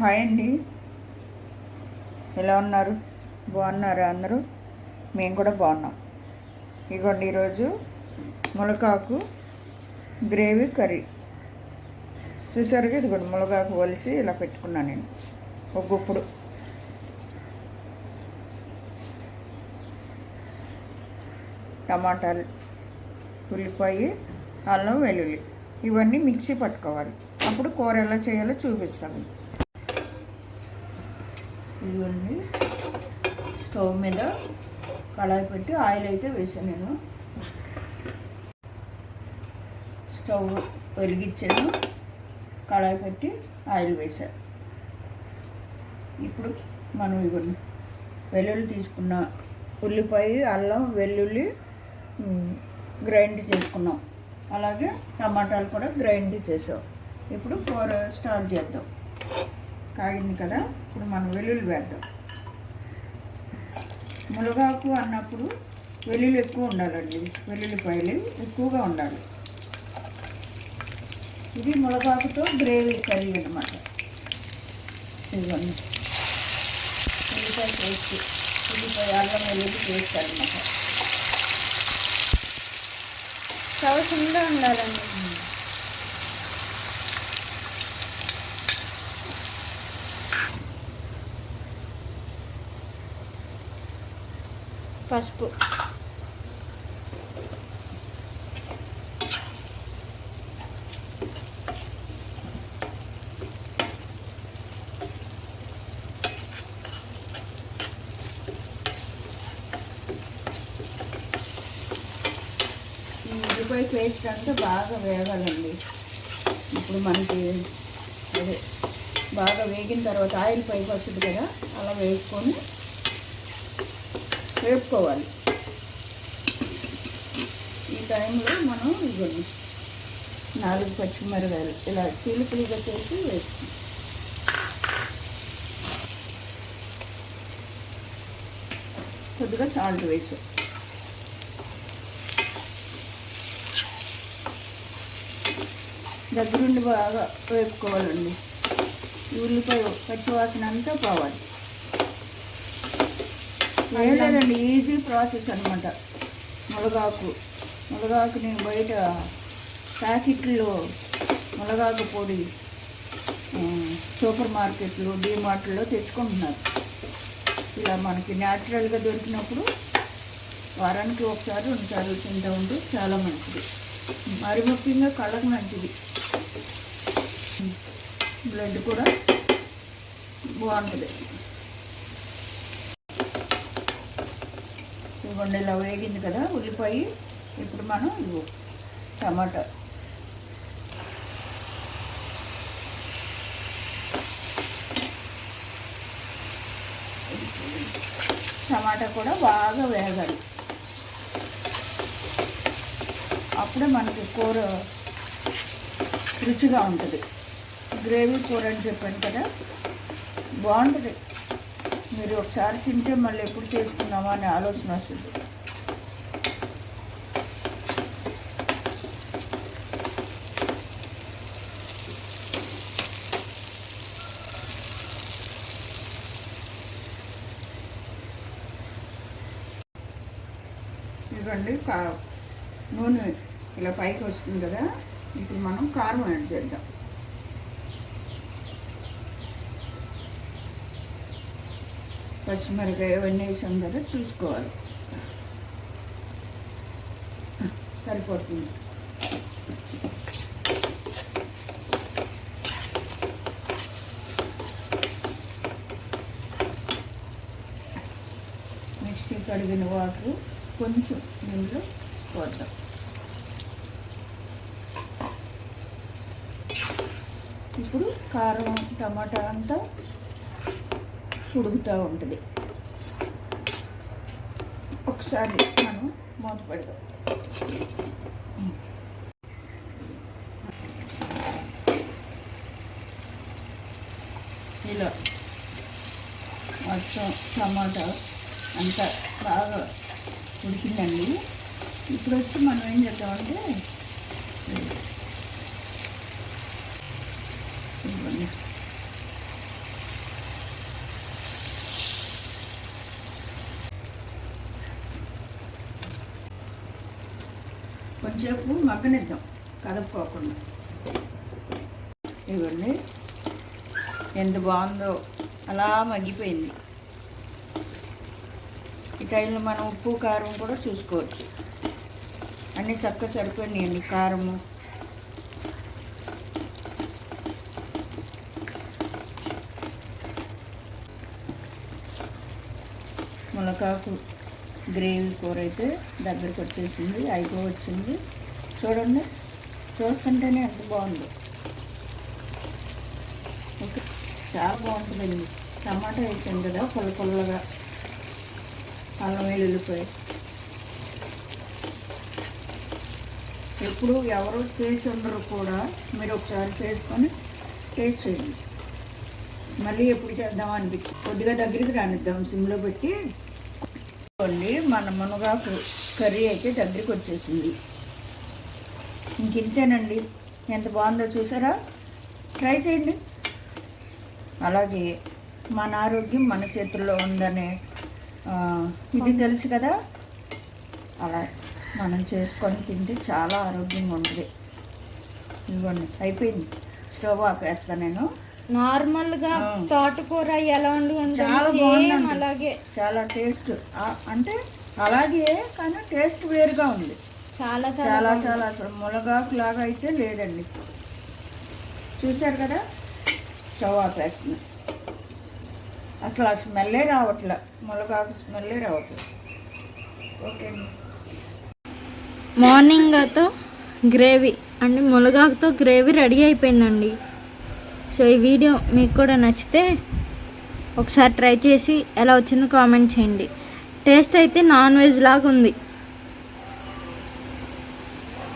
Hi అండి. ఎలా ఉన్నారు? బాగున్నారా అందరూ? మేము కూడా బాగున్నాం. ఇగోండి ఈరోజు ములకాకు గ్రేవీ కర్రీ. చూసారుగా ఇదిగోండి ములగాకు వలిసి ఇలా పెట్టుకున్నాను నేను. ఒక గుప్పుడు టమాటాలు ఉల్లిపాయ అల్లం వెల్లుల్లి. ఇవన్నీ మిక్సీ పట్టుకోవాలి. అప్పుడు కూర ఎలా చేయాలో చూపిస్తాము ఇవన్నీ స్టవ్ మీద కళాయి పెట్టి ఆయిల్ అయితే వేసాను నేను. స్టవ్ వెలిగించాను. కళాయి పెట్టి ఆయిల్ వేసాను ఇప్పుడు మనం ఇవన్నీ వెల్లుల్లి తీసుకున్న ఉల్లిపాయ అల్లం వెల్లుల్లి గ్రైండ్ చేసుకున్నాం. అలాగే టమాటాలు కూడా గ్రైండ్ చేసాం. ఇప్పుడు కూర స్టార్ట్ చేద్దాం. కాగింది కదా ఇప్పుడు మనం వెల్లుల్లి వేద్దాం. మునగాకు అన్నప్పుడు వెల్లుల్లి ఎక్కువ ఉండాలండి. వెల్లుల్లిపాయలు ఎక్కువగా ఉండాలి. ఇది మునగాకుతో గ్రేవీ కర్రీ అనమాట ఇవన్నీ ఉల్లిపాయ పేస్ట్ ఉల్లిపాయ అల్లం వెల్లుల్లి పేస్ట్ అనమాట చాలా చిన్నగా ఉండాలండి. పసుపు. ఉల్లిపాయ పేస్ట్ అంటే బాగా వేగాలండి. ఇప్పుడు మనకి అదే బాగా వేగిన తర్వాత ఆయిల్ పైకి వస్తుంది కదా అలా వేసుకొని వేపుకోవాలి. ఈ టైంలో మనం ఇవ్వండి నాలుగు పచ్చిమిరకాయలు ఇలా చీలికలుగా చేసి వేసుకుంటాం కొద్దిగా సాల్ట్ వేసు. దగ్గరుండి బాగా వేపుకోవాలండి. ఉల్లిపాయ పచ్చివాసన అంతా పోవాలి. ఏం లేదండి ఈజీ ప్రాసెస్ అనమాట మునగాకు. మునగాకు నేను బయట ప్యాకెట్లో మునగాకు పొడి సూపర్ మార్కెట్లు డీమార్ట్లో తెచ్చుకుంటున్నారు. ఇలా మనకి న్యాచురల్గా దొరికినప్పుడు వారానికి ఒకసారి రెండుసార్లు తింటూ ఉంటే చాలా మంచిది. మరి ముఖ్యంగా కళ్ళకు మంచిది. బ్లడ్ కూడా బాగుంటుంది. ఇవ్వండి ఇలా వేగింది కదా ఉల్లిపాయ ఇప్పుడు మనం ఇవ్వు టమాటా. టమాటా కూడా బాగా వేగాలి. అప్పుడే మనకి కూర రుచిగా ఉంటుంది. గ్రేవీ కూర అని చెప్పాను కదా బాగుంటుంది. మీరు ఒకసారి తింటే మళ్ళీ ఎప్పుడు చేసుకున్నామా అనే ఆలోచన వస్తుంది. ఇదిగోండి కా నూనె ఇలా పైకి వస్తుంది కదా ఇప్పుడు మనం కారం యాడ్ చేద్దాం. పచ్చిమిరకాయ ఇవన్నీ వేసాం కదా చూసుకోవాలి. సరిపోతుంది. మిక్సీ కడిగిన వాటర్ కొంచెం దీంట్లో పోద్దాం. ఇప్పుడు కారం టమాటా అంతా ఉడుకుతూ ఉంటుంది. ఒకసారి మనం మూత పెడదాం. ఇలా మొత్తం టమాటా అంతా బాగా ఉడికిందండి. ఇప్పుడు వచ్చి మనం ఏం చేద్దామంటే ఇవ్వండి కొంచెంసేపు మగ్గనిద్దాం. కలుపుకోకుండా ఇవన్నీ ఎంత బాగుందో అలా మగ్గిపోయింది. ఈ టైంలో మనం ఉప్పు కారం కూడా చూసుకోవచ్చు. అన్నీ చక్కగా సరిపోయినాయండి కారము. మునకాకు గ్రేవీ కూర అయితే దగ్గరికి వచ్చేసింది అయిపో వచ్చింది. చూడండి చూస్తుంటేనే ఎంత బాగుంది. ఓకే చాలా బాగుంటుందండి. టమాటా వేసాను కదా పుల్ల పుల్లగా. అల్లం వెల్లుల్లిపాయ. ఎప్పుడు ఎవరు చేసి ఉండరు కూడా మీరు ఒకసారి చేసుకొని టేస్ట్ చేయండి. మళ్ళీ ఎప్పుడు చేద్దాం అనిపించింది కొద్దిగా దగ్గరికి రానిద్దాం సిమ్లో పెట్టి. చూడండి మన మునగాకు కర్రీ అయితే దగ్గరికి వచ్చేసింది. ఇంక ఇంతేనండి. ఎంత బాగుందో చూసారా? ట్రై చేయండి. అలాగే మన ఆరోగ్యం మన చేతుల్లో ఉందనే ఇది తెలుసు కదా? అలా మనం చేసుకొని తింటే చాలా ఆరోగ్యంగా ఉంటుంది. ఇదిగోండి అయిపోయింది. స్టవ్ ఆపేస్తాను నేను. నార్మల్గా. తోటకూర ఎలా చాలా బాగుందండి. అలాగే. చాలా టేస్ట్. అంటే అలాగే కానీ టేస్ట్ వేరుగా ఉంది. చాలా చాలా. చాలా అసలు మునగాకు లాగా అయితే లేదండి. చూశారు కదా? స్టవ్ ఆపేస్తుంది అసలు ఆ స్మెల్లే రావట్లే. మునగాకు స్మెల్లే రావట్లే. ఓకే అండి. మార్నింగ్తో గ్రేవీ అంటే మునగాకుతో గ్రేవీ రెడీ అయిపోయిందండి. సో ఈ వీడియో మీకు కూడా నచ్చితే ఒకసారి ట్రై చేసి ఎలా వచ్చిందో కామెంట్ చేయండి. టేస్ట్ అయితే నాన్ వెజ్ లాగా ఉంది.